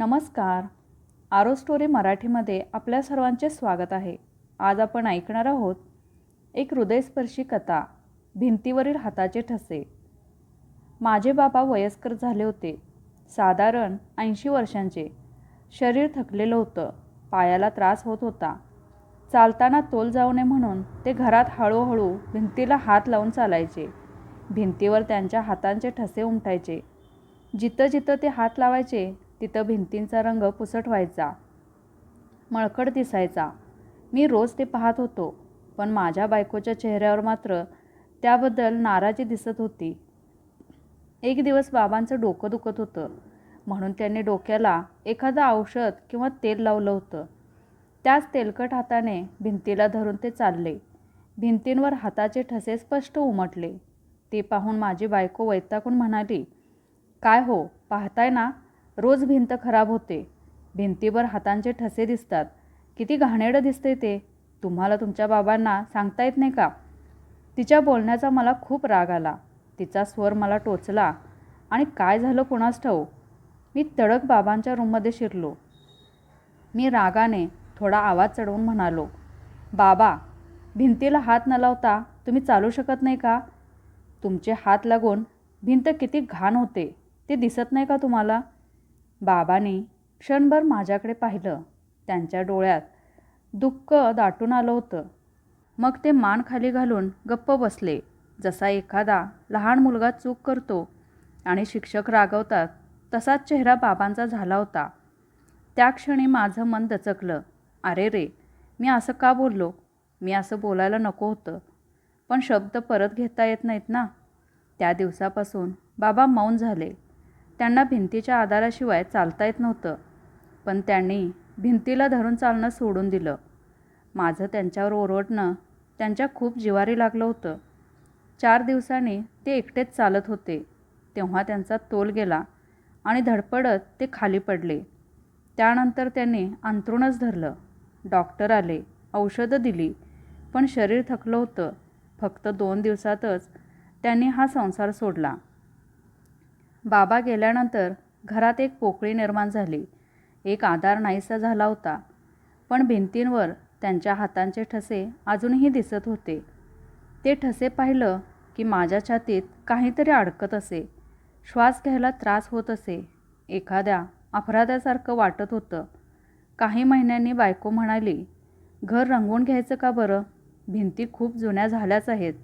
नमस्कार. आरो स्टोरी मराठीमध्ये आपल्या सर्वांचे स्वागत आहे. आज आपण ऐकणार आहोत एक हृदयस्पर्शी कथा भिंतीवरील हाताचे ठसे. माझे बाबा वयस्कर झाले होते. साधारण ऐंशी वर्षांचे. शरीर थकलेलं होतं. पायाला त्रास होत होता. चालताना तोल जाऊ नये म्हणून ते घरात हळूहळू भिंतीला हात लावून चालायचे. भिंतीवर त्यांच्या हातांचे ठसे उमटायचे. जिथं जिथं ते हात लावायचे तिथं भिंतींचा रंग पुसट व्हायचा. मळकट दिसायचा. मी रोज ते पाहत होतो पण माझ्या बायकोच्या चेहऱ्यावर मात्र त्याबद्दल नाराजी दिसत होती. एक दिवस बाबांचं डोकं दुखत होतं. म्हणून त्यांनी डोक्याला एखादं औषध किंवा तेल लावलं होतं. त्याच तेलकट हाताने भिंतीला धरून ते चालले. भिंतींवर हाताचे ठसे स्पष्ट उमटले. ते पाहून माझी बायको वैतागून म्हणाली काय हो पाहताय ना रोज भिंत खराब होते. भिंतीवर हातांचे ठसे दिसतात. किती घाणेडं दिसते ते. तुम्हाला तुमच्या बाबांना सांगता येत नाही का? तिच्या बोलण्याचा मला खूप राग आला. तिचा स्वर मला टोचला. आणि काय झालं कुणास ठाऊ मी तडक बाबांच्या रूममध्ये शिरलो. मी रागाने थोडा आवाज चढवून म्हणालो बाबा भिंतीला हात न लावता तुम्ही चालू शकत नाही का? तुमचे हात लागून भिंत किती घाण होते. ते दिसत नाही का तुम्हाला? बाबाने क्षणभर माझ्याकडे पाहिलं. त्यांच्या डोळ्यात दुःख दाटून आलं होतं. मग ते मान खाली घालून गप्प बसले. जसा एखादा लहान मुलगा चूक करतो आणि शिक्षक रागवतात तसाच चेहरा बाबांचा झाला होता. त्या क्षणी माझं मन दचकलं. अरे रे मी असं का बोललो? मी असं बोलायला नको होतं. पण शब्द परत घेता येत नाहीत ना. त्या दिवसापासून बाबा मौन झाले. त्यांना भिंतीच्या आधाराशिवाय चालता येत नव्हतं. पण त्यांनी भिंतीला धरून चालणं सोडून दिलं. माझं त्यांच्यावर ओरडणं त्यांच्या खूप जिवारी लागलं होतं. चार दिवसांनी ते एकटेच चालत होते. तेव्हा त्यांचा तोल गेला आणि धडपडत ते खाली पडले. त्यानंतर त्यांनी अंथरूणच धरलं. डॉक्टर आले औषधं दिली पण शरीर थकलं होतं. फक्त दोन दिवसातच त्यांनी हा संसार सोडला. बाबा गेल्यानंतर घरात एक पोकळी निर्माण झाली. एक आधार नाहीसा झाला होता. पण भिंतींवर त्यांच्या हातांचे ठसे अजूनही दिसत होते. ते ठसे पाहिलं की माझ्या छातीत काहीतरी अडकत असे. श्वास घ्यायला त्रास होत असे. एखाद्या अपराधासारखं वाटत होतं. काही महिन्यांनी बायको म्हणाली घर रंगवून घ्यायचं का बरं? भिंती खूप जुन्या झाल्याच आहेत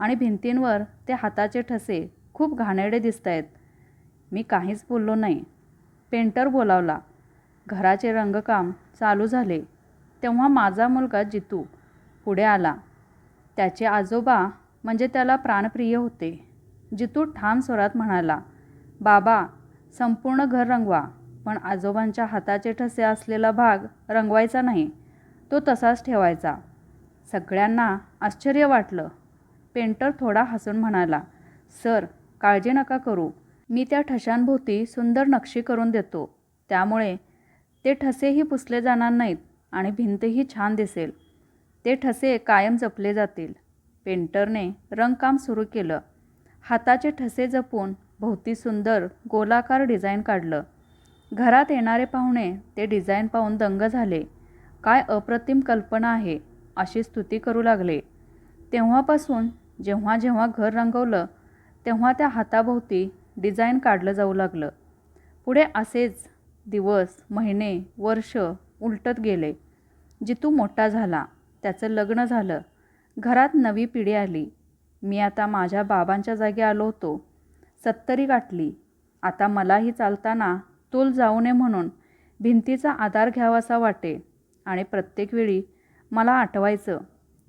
आणि भिंतींवर ते हाताचे ठसे खूप घाणेरडे दिसत आहेत मी काहीच बोललो नाही. पेंटर बोलावला. घराचे रंगकाम चालू झाले. तेव्हा माझा मुलगा जितू पुढे आला. त्याचे आजोबा म्हणजे त्याला प्राणप्रिय होते. जितू ठाम स्वरात म्हणाला बाबा संपूर्ण घर रंगवा पण आजोबांच्या हाताचे ठसे असलेला भाग रंगवायचा नाही. तो तसाच ठेवायचा. सगळ्यांना आश्चर्य वाटलं. पेंटर थोडा हसून म्हणाला सर काळजी नका करू. मी त्या ठशांभोवती सुंदर नक्षी करून देतो. त्यामुळे ते ठसेही पुसले जाणार नाहीत आणि भिंतही छान दिसेल. ते ठसे कायम जपले जातील. पेंटरने रंगकाम सुरू केलं. हाताचे ठसे जपून भोवती सुंदर गोलाकार डिझाईन काढलं. घरात येणारे पाहुणे ते डिझाईन पाहून दंग झाले. काय अप्रतिम कल्पना आहे अशी स्तुती करू लागले. तेव्हापासून जेव्हा जेव्हा घर रंगवलं तेव्हा त्या हाताभोवती डिझाईन काढलं जाऊ लागलं. पुढे असेच दिवस महिने वर्ष उलटत गेले. जितू मोठा झाला त्याचं लग्न झालं. घरात नवी पिढी आली. मी आता माझ्या बाबांच्या जागी आलो होतो. सत्तरी गाठली. आता मलाही चालताना तोल जाऊ नये म्हणून भिंतीचा आधार घ्यावासा वाटे. आणि प्रत्येक वेळी मला आठवायचं.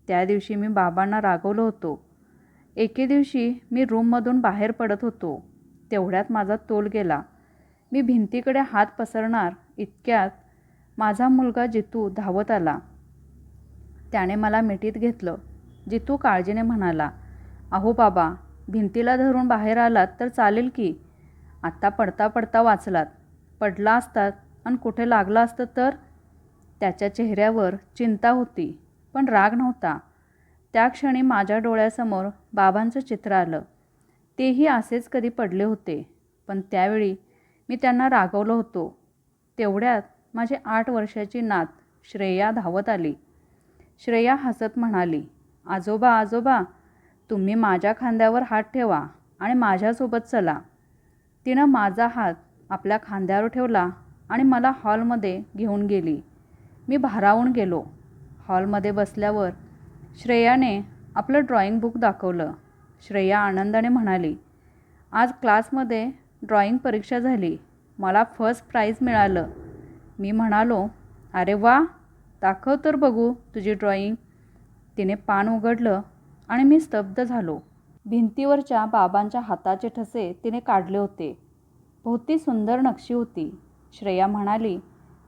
त्या दिवशी मी बाबांना रागवलं होतो. एके दिवशी मी रूममधून बाहेर पडत होतो. तेवढ्यात माझा तोल गेला. मी भिंतीकडे हात पसरणार इतक्यात माझा मुलगा जितू धावत आला. त्याने मला मिठीत घेतलं. जितू काळजीने म्हणाला अहो बाबा भिंतीला धरून बाहेर आलात तर चालेल की? आत्ता पडता पडता वाचलात. पडला असतात आणि कुठे लागला असतं तर? त्याच्या चेहऱ्यावर चिंता होती पण राग नव्हता. त्या क्षणी माझ्या डोळ्यासमोर बाबांचं चित्र आलं. तेही असेच कधी पडले होते. पण त्यावेळी मी त्यांना रागवलं होतो. तेवढ्यात माझी आठ वर्षाची नात श्रेया धावत आली. श्रेया हसत म्हणाली आजोबा आजोबा तुम्ही माझ्या खांद्यावर हात ठेवा आणि माझ्यासोबत चला. तिनं माझा हात आपल्या खांद्यावर ठेवला आणि मला हॉलमध्ये घेऊन गेली. मी भारावून गेलो. हॉलमध्ये बसल्यावर श्रेयाने आपलं ड्रॉइंग बुक दाखवलं. श्रेया आनंदाने म्हणाली आज क्लासमध्ये ड्रॉईंग परीक्षा झाली. मला फर्स्ट प्राईज मिळालं. मी म्हणालो अरे वा दाखव तर बघू तुझी ड्रॉईंग तिने पान उघडलं आणि मी स्तब्ध झालो. भिंतीवरच्या बाबांच्या हाताचे ठसे तिने काढले होते. भोवती सुंदर नक्षी होती. श्रेया म्हणाली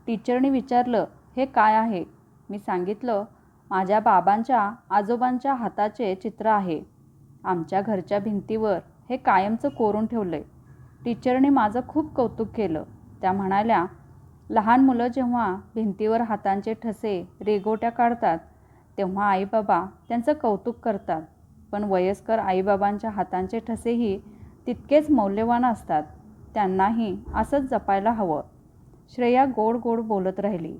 टीचरने विचारलं हे काय आहे? मी सांगितलं माझ्या बाबांच्या आजोबांच्या हाताचे चित्र आहे. आमच्या घरच्या भिंतीवर हे कायमचं कोरून ठेवलं आहे टीचरने माझं खूप कौतुक केलं. त्या म्हणाल्या लहान मुलं जेव्हा भिंतीवर हातांचे ठसे रेगोट्या काढतात तेव्हा आईबाबा त्यांचं कौतुक करतात. पण वयस्कर आईबाबांच्या हातांचे ठसेही तितकेच मौल्यवान असतात. त्यांनाही असंच जपायला हवं. श्रेया गोड गोड बोलत राहिली.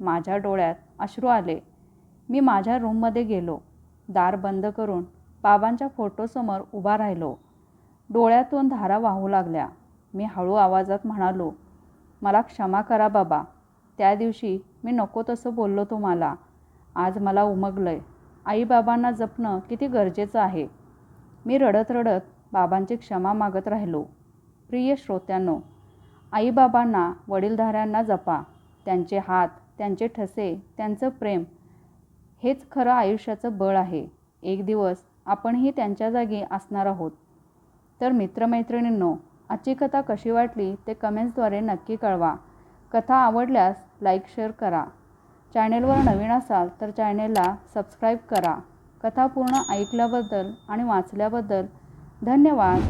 माझ्या डोळ्यात अश्रू आले. मी माझ्या रूममध्ये गेलो. दार बंद करून बाबांच्या फोटोसमोर उभा राहिलो. डोळ्यातून धारा वाहू लागल्या. मी हळू आवाजात म्हणालो मला क्षमा करा बाबा. त्या दिवशी मी नको तसं बोललो तुम्हाला. आज मला उमगलंय. आईबाबांना जपणं किती गरजेचं आहे. मी रडत रडत बाबांची क्षमा मागत राहिलो. प्रिय श्रोत्यांनो आईबाबांना वडीलधाऱ्यांना जपा. त्यांचे हात त्यांचे ठसे त्यांचं प्रेम हेच खरं आयुष्याचं बळ आहे. एक दिवस आपणही त्यांच्या जागी असणार आहोत. तर मित्रमैत्रिणींनो आजची कथा कशी वाटली ते कमेंट्सद्वारे नक्की कळवा. कथा आवडल्यास लाईक शेअर करा. चॅनेलवर नवीन असाल तर चॅनेलला सबस्क्राईब करा. कथा पूर्ण ऐकल्याबद्दल आणि वाचल्याबद्दल धन्यवाद.